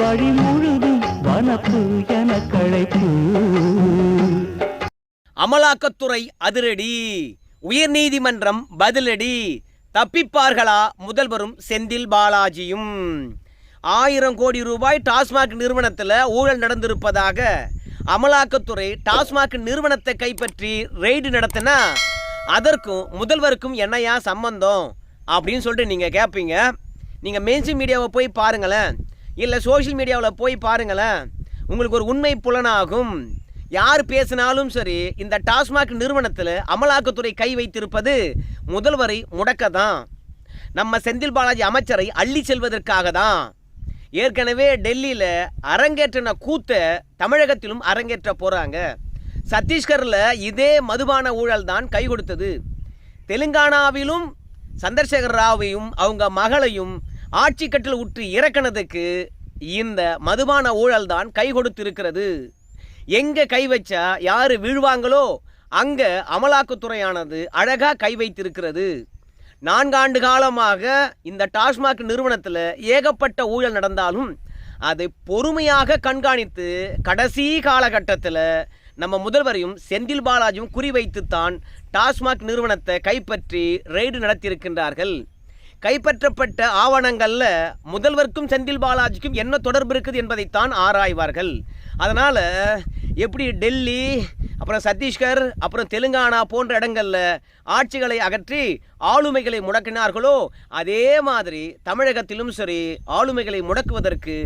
வழி முழுதும் வனப்பு என கழைப்பு அமலாக்கத்துறை அதிரடி. உயர்நீதிமன்றம் பதிலடி. தப்பிப்பார்களா முதல்வரும் செந்தில் பாலாஜியும். ஆயிரம் கோடி ரூபாய் டாஸ்மாக் நிறுவனத்தில் ஊழல் நடந்திருப்பதாக அமலாக்கத்துறை டாஸ்மாக் நிறுவனத்தை கைப்பற்றி ரெய்டு நடத்தினா அதற்கும் முதல்வருக்கும் என்னையா சம்பந்தம்? அப்படின்னு சொல்லிட்டு நீங்கள் கேட்பீங்க நீங்கள் மெயின்ஸ்ட்ரீம் மீடியாவை போய் பாருங்களேன். இல்லை சோஷியல் மீடியாவில் போய் பாருங்களேன். உங்களுக்கு ஒரு உண்மை புலனாகும். யார் பேசினாலும் சரி இந்த டாஸ்மாக் நிறுவனத்தில் அமலாக்கத்துறை கை வைத்திருப்பது முதல்வரை முடக்க தான் நம்ம செந்தில் பாலாஜி அமைச்சரை அள்ளி செல்வதற்காக தான் ஏற்கனவே டெல்லியில் அரங்கேற்றின கூத்தை தமிழகத்திலும் அரங்கேற்ற போகிறாங்க சத்தீஸ்கரில் இதே மதுபான ஊழல் தான் கை கொடுத்தது. தெலுங்கானாவிலும் சந்திரசேகர் ராவையும் அவங்க மகளையும் ஆட்சி கட்டில் உற்று இறக்கினதுக்கு இந்த மதுபான ஊழல் தான் கை கொடுத்திருக்கிறது. எங்கே கை வச்சா யார் வீழ்வாங்களோ அங்கே அமலாக்கத்துறையானது அழகாக கை வைத்திருக்கிறது. நான்காண்டு காலமாக இந்த டாஸ்மாக் நிறுவனத்தில் ஏகப்பட்ட ஊழல் நடந்தாலும் அதை பொறுமையாக கண்காணித்து கடைசி காலகட்டத்தில் நம்ம முதல்வரையும் செந்தில் பாலாஜியும் குறிவைத்துத்தான் டாஸ்மாக் நிறுவனத்தை கைப்பற்றி ரெய்டு நடத்தியிருக்கின்றார்கள். கைப்பற்றப்பட்ட ஆவணங்களில் முதல்வருக்கும் செந்தில் பாலாஜிக்கும் என்ன தொடர்பு இருக்குது என்பதைத்தான் ஆராய்வார்கள். அதனால் எப்படி டெல்லி அப்புறம் சத்தீஸ்கர் அப்புறம் தெலுங்கானா போன்ற இடங்களில் ஆட்சிகளை அகற்றி ஆளுமைகளை முடக்கினார்களோ அதே மாதிரி தமிழகத்திலும் சரி ஆளுமைகளை முடக்குவதற்கு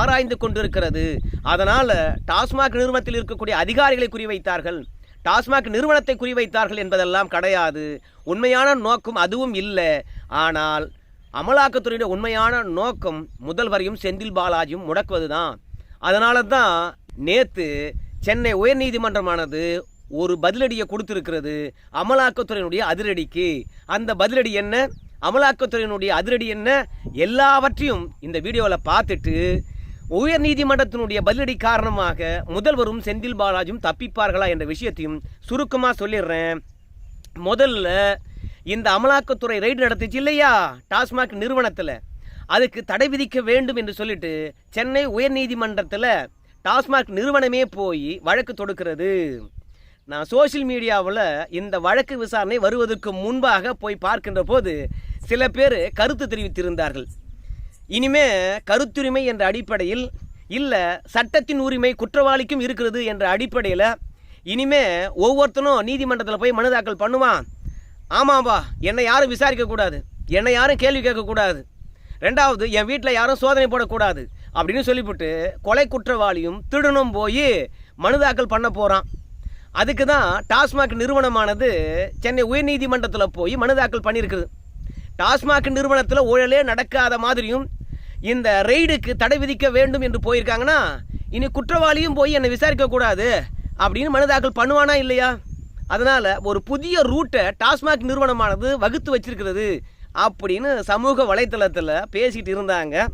ஆராய்ந்து கொண்டிருக்கிறது. அதனால் டாஸ்மாக் நிறுவனத்தில் இருக்கக்கூடிய அதிகாரிகளை குறிவைத்தார்கள். டாஸ்மாக் நிறுவனத்தை குறிவைத்தார்கள் என்பதெல்லாம் கிடையாது. உண்மையான நோக்கம் அதுவும் இல்லை. ஆனால் அமலாக்கத்துறையுடைய உண்மையான நோக்கம் முதல்வரையும் செந்தில் பாலாஜியும் முடக்குவது தான் அதனால தான் நேற்று சென்னை உயர்நீதிமன்றமானது ஒரு பதிலடியை கொடுத்திருக்கிறது அமலாக்கத்துறையினுடைய அதிரடிக்கு. அந்த பதிலடி என்ன? அமலாக்கத்துறையினுடைய அதிரடி என்ன? எல்லாவற்றையும் இந்த வீடியோவில் பார்த்துட்டு உயர் நீதிமன்றத்தினுடைய பதிலடி காரணமாக முதல்வரும் செந்தில் பாலாஜியும் தப்பிப்பார்களா என்ற விஷயத்தையும் சுருக்கமாக சொல்லிடுறேன். முதல்ல இந்த அமலாக்கத்துறை ரைடு நடத்துச்சு இல்லையா? டாஸ்மாக் நிறுவனத்தில். அதுக்கு தடை விதிக்க வேண்டும் என்று சொல்லிட்டு சென்னை உயர்நீதிமன்றத்தில் டாஸ்மாக் நிறுவனமே போய் வழக்கு தொடுக்கிறது. நான் சோஷியல் மீடியாவில் இந்த வழக்கு விசாரணை வருவதற்கு முன்பாக போய் பார்க்கின்ற போது சில பேர் கருத்து தெரிவித்திருந்தார்கள். இனிமே கருத்துரிமை என்ற அடிப்படையில் இல்லை சட்டத்தின் உரிமை குற்றவாளிக்கும் இருக்கிறது என்ற அடிப்படையில் இனிமே ஒவ்வொருத்தனும் நீதிமன்றத்தில் போய் மனு தாக்கல் பண்ணுவான். ஆமாம்பா என்னை யாரும் விசாரிக்கக்கூடாது என்னை யாரும் கேள்வி கேட்கக்கூடாது ரெண்டாவது என் வீட்டில் யாரும் சோதனை போடக்கூடாது அப்படின்னு சொல்லிவிட்டு கொலை குற்றவாளியும் திருடனும் போய் மனுதாக்கல் பண்ண போகிறான் அதுக்கு தான் டாஸ்மாக் நிறுவனமானது சென்னை உயர்நீதிமன்றத்தில் போய் மனுதாக்கல் பண்ணியிருக்குது. டாஸ்மாக் நிறுவனத்தில் ஊழலே நடக்காத மாதிரியும் இந்த ரெய்டுக்கு தடை விதிக்க வேண்டும் என்று போயிருக்காங்கன்னா இனி குற்றவாளியும் போய் என்னை விசாரிக்கக்கூடாது அப்படின்னு மனுதாக்கல் பண்ணுவானா இல்லையா? அதனால் ஒரு புதிய ரூட்டை டாஸ்மாக் நிறுவனமானது வகுத்து வச்சிருக்கிறது அப்படின்னு சமூக வலைத்தளத்தில் பேசிகிட்டு இருந்தாங்க.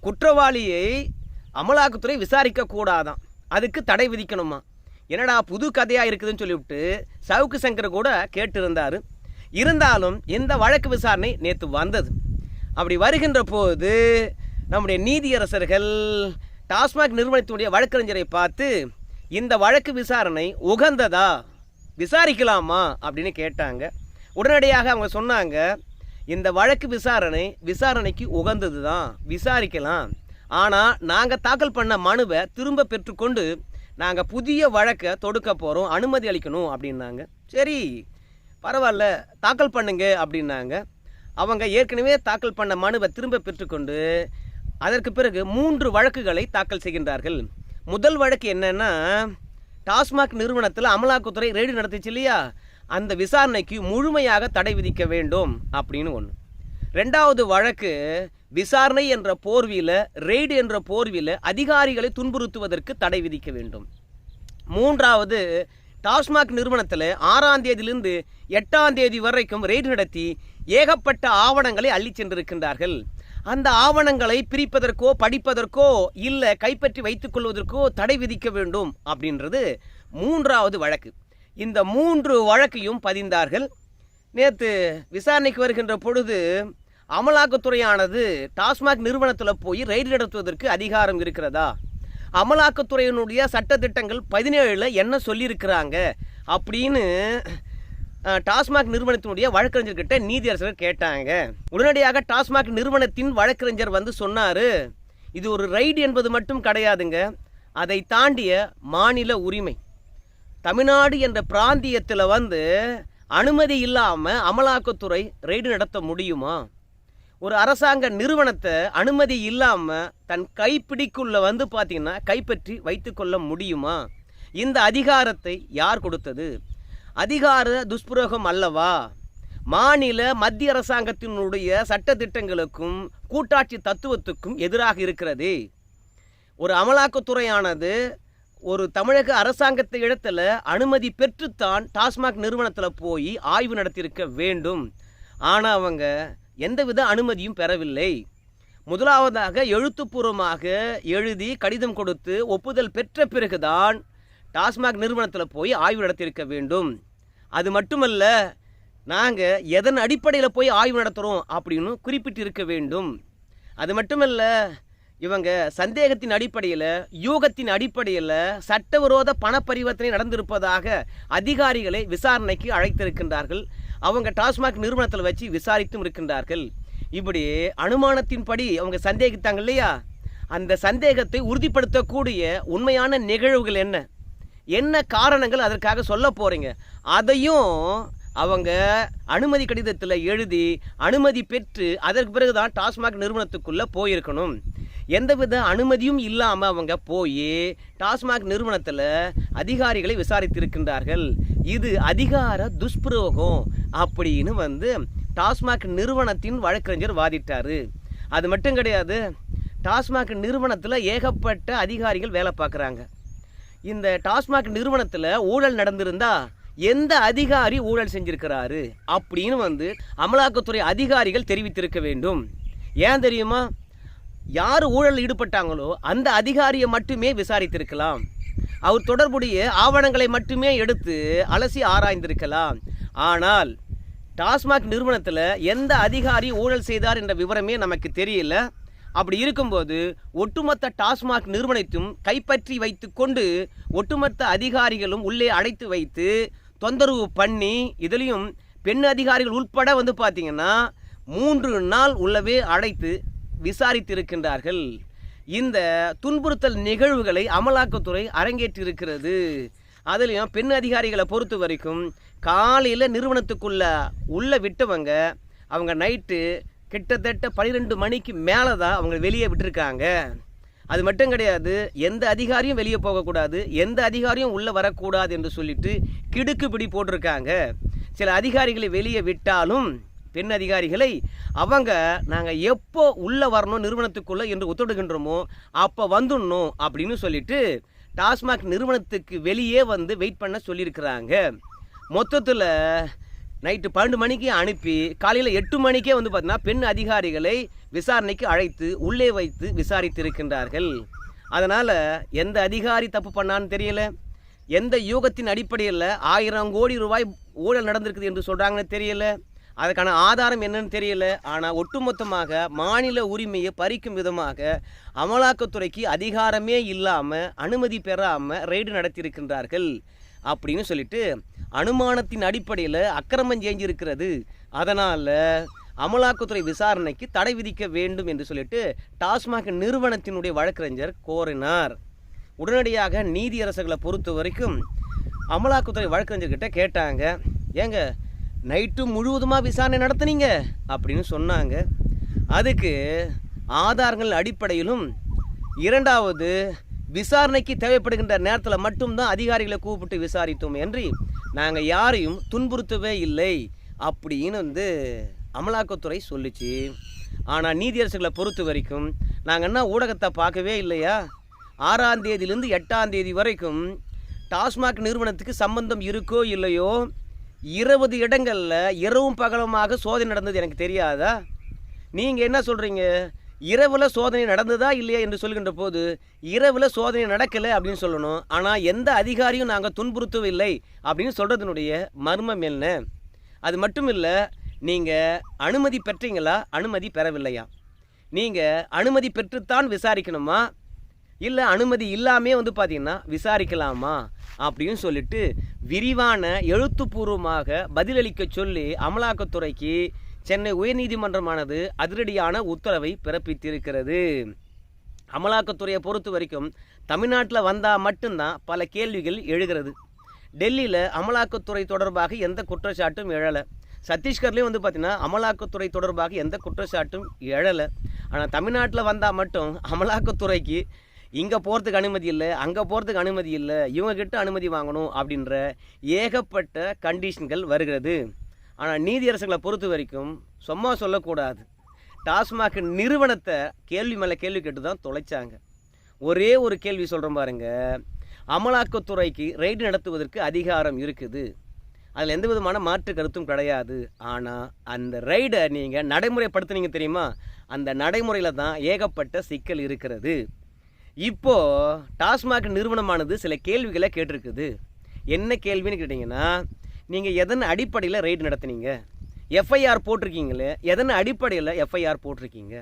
குற்றவாளியை அமலாக்கத்துறை விசாரிக்கக்கூடாதாம் அதுக்கு தடை விதிக்கணுமா? என்னடா புது கதையாக இருக்குதுன்னு சொல்லிவிட்டு சவுக்கு சங்கர் கூட கேட்டிருந்தார். இருந்தாலும் இந்த வழக்கு விசாரணை நேற்று வந்தது. அப்படி வருகின்ற போது நம்முடைய நீதியரசர்கள் டாஸ்மாக் நிறுவனத்தினுடைய வழக்கறிஞரை பார்த்து இந்த வழக்கு விசாரணை உகந்ததா? விசாரிக்கலாமா அப்படின்னு கேட்டாங்க. உடனடியாக அவங்க சொன்னாங்க இந்த வழக்கு விசாரணை விசாரணைக்கு உகந்தது தான் விசாரிக்கலாம். ஆனால் நாங்கள் தாக்கல் பண்ண மனுவை திரும்ப பெற்றுக்கொண்டு நாங்கள் புதிய வழக்கை தொடுக்க போகிறோம் அனுமதி அளிக்கணும். அப்படின்னாங்க. சரி பரவாயில்ல. தாக்கல் பண்ணுங்க. அப்படின்னாங்க. அவங்க ஏற்கனவே தாக்கல் பண்ண மனுவை திரும்ப பெற்றுக்கொண்டு அதற்கு பிறகு மூன்று வழக்குகளை தாக்கல் செய்கின்றார்கள். முதல் வழக்கு என்னென்னா டாஸ்மாக் நிறுவனத்தில் அமலாக்கத்துறை ரெய்டு நடத்துச்சு இல்லையா? அந்த விசாரணைக்கு முழுமையாக தடை விதிக்க வேண்டும் அப்படின்னு ஒன்று ரெண்டாவது வழக்கு விசாரணை என்ற போர்வியில் ரெய்டு என்ற போர்வியில் அதிகாரிகளை துன்புறுத்துவதற்கு தடை விதிக்க வேண்டும். மூன்றாவது டாஸ்மாக் நிறுவனத்தில் ஆறாம் தேதியிலிருந்து எட்டாம் தேதி வரைக்கும் ரெய்டு நடத்தி ஏகப்பட்ட ஆவணங்களை அள்ளிச் சென்றிருக்கின்றார்கள். அந்த ஆவணங்களை பிரிப்பதற்கோ படிப்பதற்கோ இல்லை கைப்பற்றி வைத்துக் கொள்வதற்கோ தடை விதிக்க வேண்டும் அப்படின்றது மூன்றாவது வழக்கு. இந்த மூன்று வழக்கையும் பதிந்தார்கள். நேற்று விசாரணைக்கு வருகின்ற பொழுது அமலாக்கத்துறையானது டாஸ்மாக் நிறுவனத்தில் போய் ரெய்டு நடத்துவதற்கு அதிகாரம் இருக்கிறதா? அமலாக்கத்துறையினுடைய சட்டத்திட்டங்கள் பதினேழில் என்ன சொல்லியிருக்கிறாங்க? அப்படின்னு டாஸ்மாக் நிறுவனத்தினுடைய வழக்கறிஞர்கிட்ட நீதியரசர் கேட்டாங்க. உடனடியாக டாஸ்மாக் நிறுவனத்தின் வழக்கறிஞர் வந்து சொன்னார் இது ஒரு ரைடு என்பது மட்டும் கிடையாதுங்க. அதை தாண்டிய மாநில உரிமை. தமிழ்நாடு என்ற பிராந்தியத்தில் வந்து அனுமதி இல்லாமல் அமலாக்கத்துறை ரெய்டு நடத்த முடியுமா? ஒரு அரசாங்க நிறுவனத்தை அனுமதி இல்லாமல் தன் கைப்பிடிக்குள்ளே வந்து பார்த்திங்கன்னா கைப்பற்றி வைத்துக்கொள்ள முடியுமா? இந்த அதிகாரத்தை யார் கொடுத்தது? அதிகார துஷ்பிரயோகம் அல்லவா? மாநில மத்திய அரசாங்கத்தினுடைய சட்டத்திட்டங்களுக்கும் கூட்டாட்சி தத்துவத்துக்கும் எதிராக இருக்கிறது. ஒரு அமலாக்கத்துறையானது ஒரு தமிழக அரசாங்கத்தை இடத்துல அனுமதி பெற்றுத்தான் டாஸ்மாக் நிறுவனத்தில் போய் ஆய்வு நடத்தியிருக்க வேண்டும். ஆனால் அவங்க எந்தவித அனுமதியும் பெறவில்லை. முதலாவதாக எழுத்துப்பூர்வமாக எழுதி கடிதம் கொடுத்து ஒப்புதல் பெற்ற பிறகுதான் டாஸ்மாக் நிறுவனத்தில் போய் ஆய்வு நடத்தியிருக்க வேண்டும். அது மட்டுமல்ல நாங்கள் எதன் அடிப்படையில் போய் ஆய்வு நடத்துகிறோம் அப்படின்னு குறிப்பிட்டு இருக்க வேண்டும். அது மட்டுமல்ல இவங்க சந்தேகத்தின் அடிப்படையில் யூகத்தின் அடிப்படையில் சட்டவிரோத பண பரிவர்த்தனை நடந்திருப்பதாக அதிகாரிகளை விசாரணைக்கு அழைத்திருக்கின்றார்கள். அவங்க டாஸ்மாக் நிறுவனத்தில் வச்சு விசாரித்தும் இருக்கின்றார்கள். இப்படி அனுமானத்தின்படி அவங்க சந்தேகித்தாங்க இல்லையா? அந்த சந்தேகத்தை உறுதிப்படுத்தக்கூடிய உண்மையான நிகழ்வுகள் என்ன? என்ன காரணங்கள் அதற்காக சொல்ல போகிறீங்க அதையும் அவங்க அனுமதி கடிதத்தில் எழுதி அனுமதி பெற்று அதற்கு பிறகு தான் டாஸ்மாக் நிறுவனத்துக்குள்ளே போயிருக்கணும். எந்தவித அனுமதியும் இல்லாமல் அவங்க போய் டாஸ்மாக் நிறுவனத்தில் அதிகாரிகளை விசாரித்திருக்கின்றார்கள். இது அதிகார துஷ்பிரயோகம் அப்படின்னு வந்து டாஸ்மாக் நிறுவனத்தின் வழக்கறிஞர் வாதிட்டாரு. அது மட்டும் கிடையாது டாஸ்மாக் நிறுவனத்தில் ஏகப்பட்ட அதிகாரிகள் வேலை பார்க்குறாங்க. இந்த டாஸ்மாக் நிறுவனத்தில் ஊழல் நடந்திருந்தா எந்த அதிகாரி ஊழல் செஞ்சிருக்கிறாரு அப்படின்னு வந்து அமலாக்கத்துறை அதிகாரிகள் தெரிவித்திருக்க வேண்டும். ஏன் தெரியுமா? யார் ஊழல் ஈடுபட்டாங்களோ அந்த அதிகாரியை மட்டுமே விசாரித்திருக்கலாம். அவர் தொடர்புடைய ஆவணங்களை மட்டுமே எடுத்து அலசி ஆராய்ந்திருக்கலாம். ஆனால் டாஸ்மாக் நிறுவனத்தில் எந்த அதிகாரி ஊழல் செய்தார் என்ற விவரமே நமக்கு தெரியல. அப்படி இருக்கும்போது ஒட்டுமொத்த டாஸ்மாக் நிறுவனத்தையும் கைப்பற்றி வைத்துக்கொண்டு ஒட்டுமொத்த அதிகாரிகளும் உள்ளே அடைத்து வைத்து தொந்தரவு பண்ணி இதுலேயும் பெண் அதிகாரிகள் உட்பட வந்து பார்த்திங்கன்னா மூன்று நாள் உள்ளவே அடைத்து விசாரித்திருக்கின்றார்கள். இந்த துன்புறுத்தல் நிகழ்வுகளை அமலாக்கத்துறை அரங்கேற்றிருக்கிறது. அதுலேயும் பெண் அதிகாரிகளை பொறுத்த வரைக்கும் காலையில் நிறுவனத்துக்குள்ளே உள்ளே விட்டவங்க அவங்க நைட்டு கிட்டத்தட்ட பன்னிரெண்டு மணிக்கு மேலே தான் அவங்க வெளியே விட்டுருக்காங்க. அது மட்டும் கிடையாது எந்த அதிகாரியும் வெளியே போகக்கூடாது எந்த அதிகாரியும் உள்ளே வரக்கூடாது என்று சொல்லிட்டு கிடுக்கு பிடி போட்டிருக்காங்க. சில அதிகாரிகளை வெளியே விட்டாலும் பெண் அதிகாரிகளை அவங்க நாங்கள் எப்போ உள்ளே வரணும் நிறுவனத்துக்குள்ளே என்று ஒத்துடுகின்றோமோ அப்போ வந்துடணும் அப்படின்னு சொல்லிட்டு டாஸ்மாக் நிறுவனத்துக்கு வெளியே வந்து வெயிட் பண்ண சொல்லியிருக்கிறாங்க. மொத்தத்தில் நைட்டு பன்னெண்டு மணிக்கு அனுப்பி காலையில் எட்டு மணிக்கே வந்து பார்த்தீங்கன்னா பெண் அதிகாரிகளை விசாரணைக்கு அழைத்து உள்ளே வைத்து விசாரித்திருக்கின்றார்கள். அதனால் எந்த அதிகாரி தப்பு பண்ணான்னு தெரியல. எந்த யூகத்தின் அடிப்படையில் ஆயிரம் கோடி ரூபாய் ஊழல் நடந்திருக்குது என்று சொல்கிறாங்கன்னு தெரியல. அதுக்கான ஆதாரம் என்னன்னு தெரியல. ஆனால் ஒட்டுமொத்தமாக மாநில உரிமையை பறிக்கும் விதமாக அமலாக்கத்துறைக்கு அதிகாரமே இல்லாமல் அனுமதி பெறாமல் ரெய்டு நடத்தியிருக்கின்றார்கள். அப்படின்னு சொல்லிட்டு அனுமானத்தின் அடிப்படையில் அக்கிரமம் செஞ்சிருக்கிறது. அதனால் அமலாக்கத்துறை விசாரணைக்கு தடை விதிக்க வேண்டும் என்று சொல்லிட்டு டாஸ்மாக் நிறுவனத்தினுடைய வழக்கறிஞர் கோரினார். உடனடியாக நீதியரசர்களை பொறுத்த வரைக்கும் அமலாக்கத்துறை வழக்கறிஞர்கிட்ட கேட்டாங்க ஏங்க நைட்டு முழுவதுமாக விசாரணை நடத்துனீங்க? அப்படின்னு சொன்னாங்க. அதுக்கு ஆதாரங்கள் அடிப்படையிலும் இரண்டாவது விசாரணைக்கு தேவைப்படுகின்ற நேரத்தில் மட்டும்தான் அதிகாரிகளை கூப்பிட்டு விசாரித்தோம் என்று நாங்கள் யாரையும் துன்புறுத்தவே இல்லை அப்படின்னு வந்து அமலாக்கத்துறை சொல்லுச்சு. ஆனால் நீதியரசுகளை பொறுத்த வரைக்கும் நாங்கள் என்ன ஊடகத்தை பார்க்கவே இல்லையா? ஆறாம் தேதியிலேருந்து எட்டாம் தேதி வரைக்கும் டாஸ்மாக் நிறுவனத்துக்கு சம்பந்தம் இருக்கோ இல்லையோ? இருபது இடங்களில் இரவும் பகலுமாக சோதனை நடந்தது எனக்கு தெரியாதா? நீங்கள் என்ன சொல்கிறீங்க இரவில் சோதனை நடந்ததா இல்லையா என்று சொல்கின்ற போது இரவில் சோதனை நடக்கலை அப்படின்னு சொல்லணும். ஆனால் எந்த அதிகாரியும் நாங்கள் துன்புறுத்தவில்லை அப்படின்னு சொல்கிறதுனுடைய மர்மம் என்ன? அது மட்டும் இல்லை நீங்கள் அனுமதி பெற்றீங்களா? அனுமதி பெறவில்லையா? நீங்கள் அனுமதி பெற்றுத்தான் விசாரிக்கணுமா? இல்லை அனுமதி இல்லாமே வந்து பார்த்தீங்கன்னா விசாரிக்கலாமா? அப்படின்னு சொல்லிட்டு விரிவான எழுத்துப்பூர்வமாக பதிலளிக்க சொல்லி அமலாக்கத்துறைக்கு சென்னை உயர்நீதிமன்றமானது அதிரடியான உத்தரவை பிறப்பித்திருக்கிறது. அமலாக்கத்துறையை பொறுத்த வரைக்கும் தமிழ்நாட்டில் வந்தால் மட்டும்தான் பல கேள்விகள் எழுகிறது. டெல்லியில் அமலாக்கத்துறை தொடர்பாக எந்த குற்றச்சாட்டும் எழலை. சத்தீஸ்கர்லேயும் வந்து பார்த்திங்கன்னா அமலாக்கத்துறை தொடர்பாக எந்த குற்றச்சாட்டும் எழலை. ஆனால் தமிழ்நாட்டில் வந்தால் மட்டும் அமலாக்கத்துறைக்கு இங்கே போகிறதுக்கு அனுமதி இல்லை அங்கே போகிறதுக்கு அனுமதி இல்லை இவங்கக்கிட்ட அனுமதி வாங்கணும் அப்படின்ற ஏகப்பட்ட கண்டிஷன்கள் வருகிறது. ஆனால் நீதியரசுகளை பொறுத்த வரைக்கும் சும்மா சொல்லக்கூடாது. டாஸ்மாக் நிறுவனத்தை கேள்வி மேலே கேள்வி கேட்டு தான் தொலைச்சாங்க. ஒரே ஒரு கேள்வி சொல்கிறோம் பாருங்க. அமலாக்கத்துறைக்கு ரெய்டு நடத்துவதற்கு அதிகாரம் இருக்குது. அதில் எந்த விதமான மாற்று கருத்தும் கிடையாது. ஆனால் அந்த ரைடை நீங்கள் நடைமுறைப்படுத்துனீங்க தெரியுமா? அந்த நடைமுறையில் தான் ஏகப்பட்ட சிக்கல் இருக்கிறது. இப்போது டாஸ்மாக் நிறுவனமானது சில கேள்விகளை கேட்டிருக்குது. என்ன கேள்வின்னு கேட்டிங்கன்னா நீங்கள் எதன் அடிப்படையில் ரைடு நடத்துனீங்க? எஃப்ஐஆர் போட்டிருக்கீங்களே எதன் அடிப்படையில் எஃப்ஐஆர் போட்டிருக்கீங்க?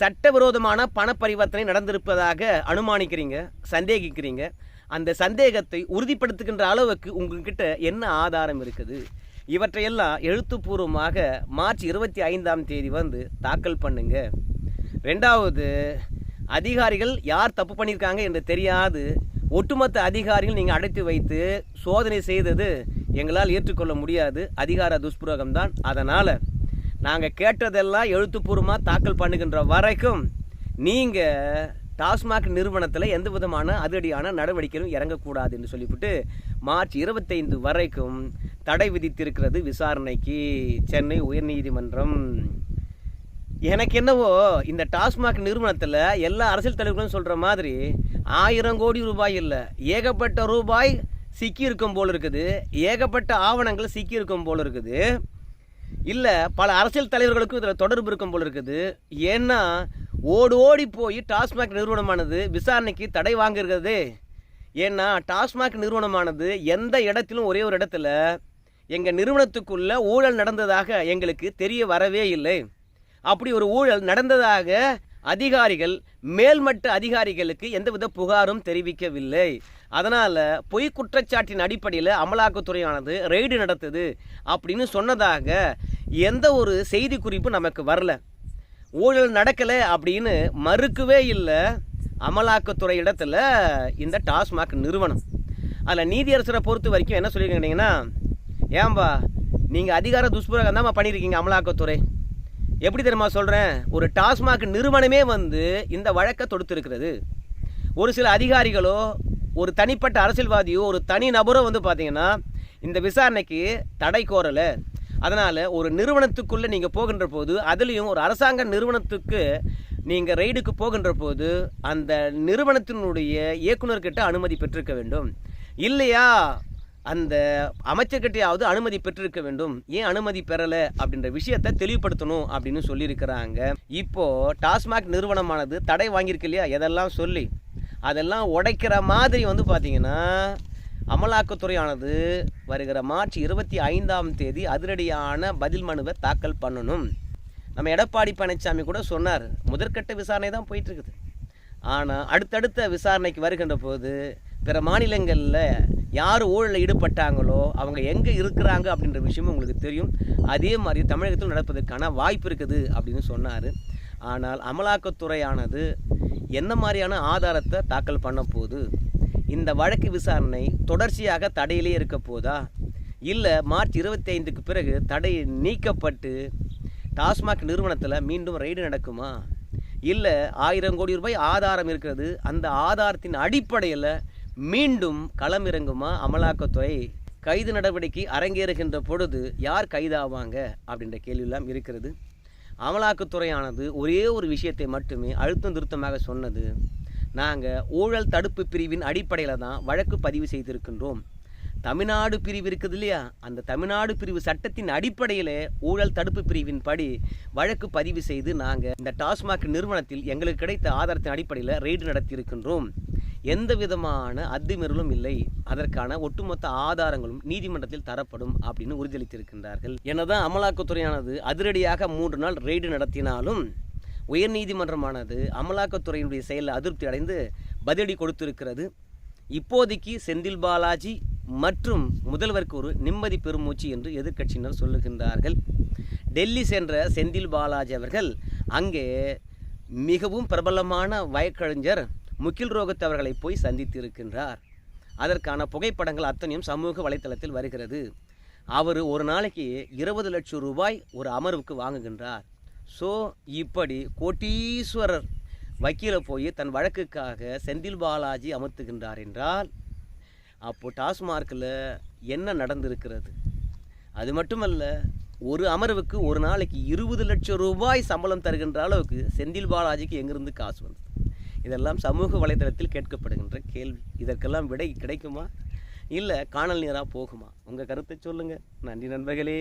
சட்டவிரோதமான பண பரிவர்த்தனை நடந்திருப்பதாக அனுமானிக்கிறீங்க சந்தேகிக்கிறீங்க. அந்த சந்தேகத்தை உறுதிப்படுத்துகின்ற அளவுக்கு உங்ககிட்ட என்ன ஆதாரம் இருக்குது? இவற்றையெல்லாம் எழுத்துப்பூர்வமாக மார்ச் இருபத்தி ஐந்தாம் தேதி வந்து தாக்கல் பண்ணுங்க. ரெண்டாவது அதிகாரிகள் யார் தப்பு பண்ணியிருக்காங்க என்று தெரியாது. ஒட்டுமொத்த அதிகாரிகள் நீங்கள் அடைத்து வைத்து சோதனை செய்தது எங்களால் ஏற்றுக்கொள்ள முடியாது. அதிகார துஷ்பிரயோகம்தான். அதனால் நாங்கள் கேட்டதெல்லாம் எழுத்துப்பூர்வமாக தாக்கல் பண்ணுகின்ற வரைக்கும் நீங்கள் டாஸ்மாக் நிறுவனத்தில் எந்த விதமான அதிரடியான நடவடிக்கையும் இறங்கக்கூடாது என்று சொல்லிவிட்டு மார்ச் இருபத்தைந்து வரைக்கும் தடை விதித்திருக்கிறது விசாரணைக்கு சென்னை உயர்நீதிமன்றம். எனக்கு என்னவோ இந்த டாஸ்மாக் நிறுவனத்தில் எல்லா அரசியல் தலைவர்களும் சொல்கிற மாதிரி ஆயிரம் கோடி ரூபாய் இல்லை. ஏகப்பட்ட ரூபாய் சிக்கியிருக்கும் போல் இருக்குது. ஏகப்பட்ட ஆவணங்கள் சிக்கியிருக்கும் போல் இருக்குது. இல்லை பல அரசியல் தலைவர்களுக்கும் இதில் தொடர்பு இருக்கும் போல் இருக்குது. ஏன்னா ஓடி ஓடி போய் டாஸ்மாக் நிறுவனமானது விசாரணைக்கு தடை வாங்கியிருக்கிறது. ஏன்னா டாஸ்மாக் நிறுவனமானது எந்த இடத்திலும் ஒரே ஒரு இடத்துல எங்கள் நிறுவனத்துக்குள்ளே ஊழல் நடந்ததாக எங்களுக்கு தெரிய வரவே இல்லை. அப்படி ஒரு ஊழல் நடந்ததாக அதிகாரிகள் மேல்மட்ட அதிகாரிகளுக்கு எந்தவித புகாரும் தெரிவிக்கவில்லை. அதனால் பொய் குற்றச்சாட்டின் அடிப்படையில் அமலாக்கத்துறையானது ரெய்டு நடத்துது அப்படின்னு சொன்னதாக எந்த ஒரு செய்தி குறிப்பு நமக்கு வரல. ஊழல் நடக்கலை அப்படின்னு மறுக்கவே இல்லை அமலாக்கத்துறை இடத்துல இந்த டாஸ்மாக் நிறுவனம். அதில் நீதியரசரை பொறுத்த வரைக்கும் என்ன சொல்லியிருக்கீங்கன்னா ஏன்பா நீங்கள் அதிகார துஷ்பிரகம் தான் பண்ணியிருக்கீங்க அமலாக்கத்துறை. எப்படி தெரியுமா சொல்கிறேன் ஒரு டாஸ்மாக் நிறுவனமே வந்து இந்த வழக்கை தொடுத்திருக்கிறது. ஒரு சில அதிகாரிகளோ ஒரு தனிப்பட்ட அரசியல்வாதியோ ஒரு தனி நபரோ வந்து பார்த்தீங்கன்னா இந்த விசாரணைக்கு தடை கோரலை. அதனால் ஒரு நிறுவனத்துக்குள்ளே நீங்கள் போகின்ற போது அதுலேயும் ஒரு அரசாங்க நிறுவனத்துக்கு நீங்கள் ரெய்டுக்கு போகின்ற போது அந்த நிறுவனத்தினுடைய இயக்குனர்கிட்ட அனுமதி பெற்றிருக்க வேண்டும். இல்லையா? அந்த அமைச்சர்கிட்டையாவது அனுமதி பெற்றிருக்க வேண்டும். ஏன் அனுமதி பெறலை? அப்படின்ற விஷயத்தை தெளிவுபடுத்தணும் அப்படின்னு சொல்லியிருக்கிறாங்க. இப்போது டாஸ்மாக் நிறுவனமானது தடை வாங்கியிருக்கு இல்லையா? எதெல்லாம் சொல்லி. அதெல்லாம் உடைக்கிற மாதிரி வந்து பார்த்திங்கன்னா அமலாக்கத்துறையானது வருகிற மார்ச் இருபத்தி ஐந்தாம் தேதி அதிரடியான பதில் மனுவை தாக்கல் பண்ணணும். நம்ம எடப்பாடி பழனிசாமி கூட சொன்னார் முதற்கட்ட விசாரணை தான் போயிட்டுருக்குது. ஆனால் அடுத்தடுத்த விசாரணைக்கு வருகின்ற போது பிற மாநிலங்களில் யார் ஊழலில் ஈடுபட்டாங்களோ அவங்க எங்கே இருக்கிறாங்க அப்படின்ற விஷயமும் உங்களுக்கு தெரியும். அதே மாதிரி தமிழகத்தில் நடப்பதற்கான வாய்ப்பு இருக்குது அப்படின்னு சொன்னார். ஆனால் அமலாக்கத்துறையானது என்ன மாதிரியான ஆதாரத்தை தாக்கல் பண்ண போகுது இந்த வழக்கு விசாரணை தொடர்ச்சியாக தடையிலே இருக்க போதா? இல்லை மார்ச் இருபத்தி ஐந்துக்கு பிறகு தடை நீக்கப்பட்டு டாஸ்மாக் நிறுவனத்தில் மீண்டும் ரெய்டு நடக்குமா? இல்லை ஆயிரம் கோடி ரூபாய் ஆதாரம் இருக்கிறது அந்த ஆதாரத்தின் அடிப்படையில் மீண்டும் களமிறங்குமா? அமலாக்கத்துறை கைது நடவடிக்கை அரங்கேறுகின்ற பொழுது யார் கைதாவாங்க? அப்படின்ற கேள்வியெல்லாம் இருக்கிறது. அமலாக்கத்துறையானது ஒரே ஒரு விஷயத்தை மட்டுமே அழுத்தம் திருத்தமாக சொன்னது. நாங்கள் ஊழல் தடுப்பு பிரிவின் அடிப்படையில் தான் வழக்கு பதிவு செய்திருக்கின்றோம். தமிழ்நாடு பிரிவு இருக்குது இல்லையா? அந்த தமிழ்நாடு பிரிவு சட்டத்தின் அடிப்படையில் ஊழல் தடுப்பு பிரிவின் படி வழக்கு பதிவு செய்து நாங்கள் இந்த டாஸ்மாக் நிறுவனத்தில் எங்களுக்கு கிடைத்த ஆதாரத்தின் அடிப்படையில் ரெய்டு நடத்தியிருக்கின்றோம். எந்த விதமான அத்துமீறலும் இல்லை. அதற்கான ஒட்டுமொத்த ஆதாரங்களும் நீதிமன்றத்தில் தரப்படும் அப்படின்னு உறுதியளித்திருக்கின்றார்கள். எனதான் அமலாக்கத்துறையானது அதிரடியாக மூன்று நாள் ரெய்டு நடத்தினாலும் உயர்நீதிமன்றமானது அமலாக்கத்துறையினுடைய செயலில் அதிருப்தி அடைந்து பதிலடி கொடுத்திருக்கிறது. இப்போதைக்கு செந்தில் பாலாஜி மற்றும் முதல்வருக்கு ஒரு நிம்மதி பெருமூச்சு என்று எதிர்க்கட்சியினர் சொல்லுகின்றார்கள். டெல்லி சென்ற செந்தில் பாலாஜி அவர்கள் அங்கே மிகவும் பிரபலமான வழக்கறிஞர் முகில் ரோகத் அவர்களை போய் சந்தித்து இருக்கின்றார் அதற்கான புகைப்படங்கள் அத்தனையும் சமூக வலைத்தளத்தில் வருகிறது. அவர் ஒரு நாளைக்கு இருபது லட்சம் ரூபாய் ஒரு அமர்வுக்கு வாங்குகின்றார். ஸோ இப்படி கோட்டீஸ்வரர் வக்கீலை போய் தன் வழக்குக்காக செந்தில் பாலாஜி அமர்த்துகின்றார் என்றால் அப்போது டாஸ்மார்க்கில் என்ன நடந்திருக்கிறது? அது மட்டுமல்ல ஒரு அமர்வுக்கு ஒரு நாளைக்கு இருபது லட்சம் ரூபாய் சம்பளம் தருகின்ற அளவுக்கு செந்தில் பாலாஜிக்கு எங்கிருந்து காசு வந்தது? இதெல்லாம் சமூக வலைதளத்தில் கேட்கப்படுகின்ற கேள்வி. இதற்கெல்லாம் விடை கிடைக்குமா? இல்லை காணல் நீராக போகுமா? உங்கள் கருத்தை சொல்லுங்கள் நன்றி நண்பர்களே.